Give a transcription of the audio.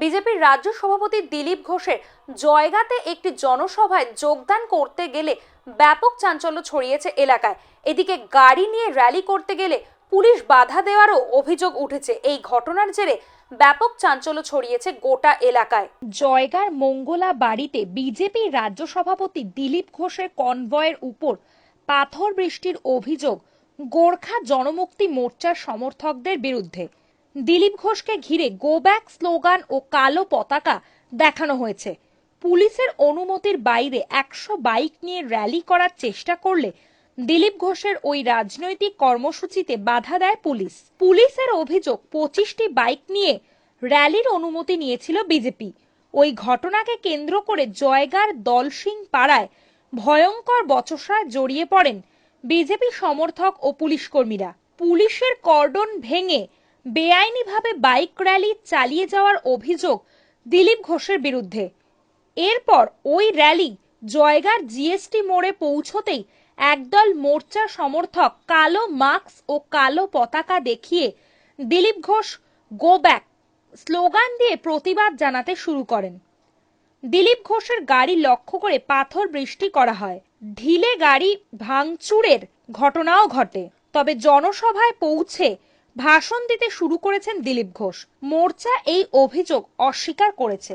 বিজেপির রাজ্য সভাপতি দিলীপ ঘোষের জয়গাতে একটি জনসভায় যোগদান করতে গেলে ব্যাপক চাঞ্চল্য ছড়িয়েছে এলাকায়। এদিকে গাড়ি নিয়ে র্যালি করতে গেলে পুলিশ বাধা দেওয়ারও অভিযোগ উঠেছে। এই ঘটনার জেরে ব্যাপক চাঞ্চল্য ছড়িয়েছে গোটা এলাকায়। জয়গার মঙ্গলা বাড়িতে বিজেপি রাজ্য সভাপতি দিলীপ ঘোষের কনভয়ের উপর পাথর বৃষ্টির অভিযোগ গোর্খা জনমুক্তি মোর্চার সমর্থকদের বিরুদ্ধে। দিলীপ ঘোষকে ঘিরে গো ব্যাক স্লোগান ও কালো পতাকা দেখানো হয়েছে। পুলিশের অনুমতির বাইরে একশো বাইক নিয়ে র্যালি করার চেষ্টা করলে দিলীপ ঘোষের ওই রাজনৈতিক কর্মসূচিতে বাধা দেয় পুলিশ। পুলিশের অভিযোগ, পঁচিশটি বাইক নিয়ে র্যালির অনুমতি নিয়েছিল বিজেপি ওই ঘটনাকে কেন্দ্র করে জয়গার দলসিং পাড়ায় ভয়ঙ্কর বচসায় জড়িয়ে পড়েন বিজেপি সমর্থক ও পুলিশ কর্মীরা পুলিশের কর্ডন ভেঙে বেআইনিভাবে বাইক র্যালি চালিয়ে যাওয়ার অভিযোগ দিলীপ ঘোষের বিরুদ্ধে। এরপর ওই র্যালি জয়গার জিএসটি মোড়ে পৌঁছতেই একদল মোর্চা সমর্থক কালো মাস্ক ও কালো পতাকা দেখিয়ে Dilip Ghosh go back slogan দিয়ে প্রতিবাদ জানাতে শুরু করেন। দিলীপ ঘোষের গাড়ি লক্ষ্য করে পাথর বৃষ্টি করা হয়। ঢিলে গাড়ি ভাঙচুরের ঘটনাও ঘটে। তবে জনসভায় পৌঁছে ভাষণ দিতে শুরু করেছেন দিলীপ ঘোষ। মোর্চা এই অভিযোগ অস্বীকার করেছে।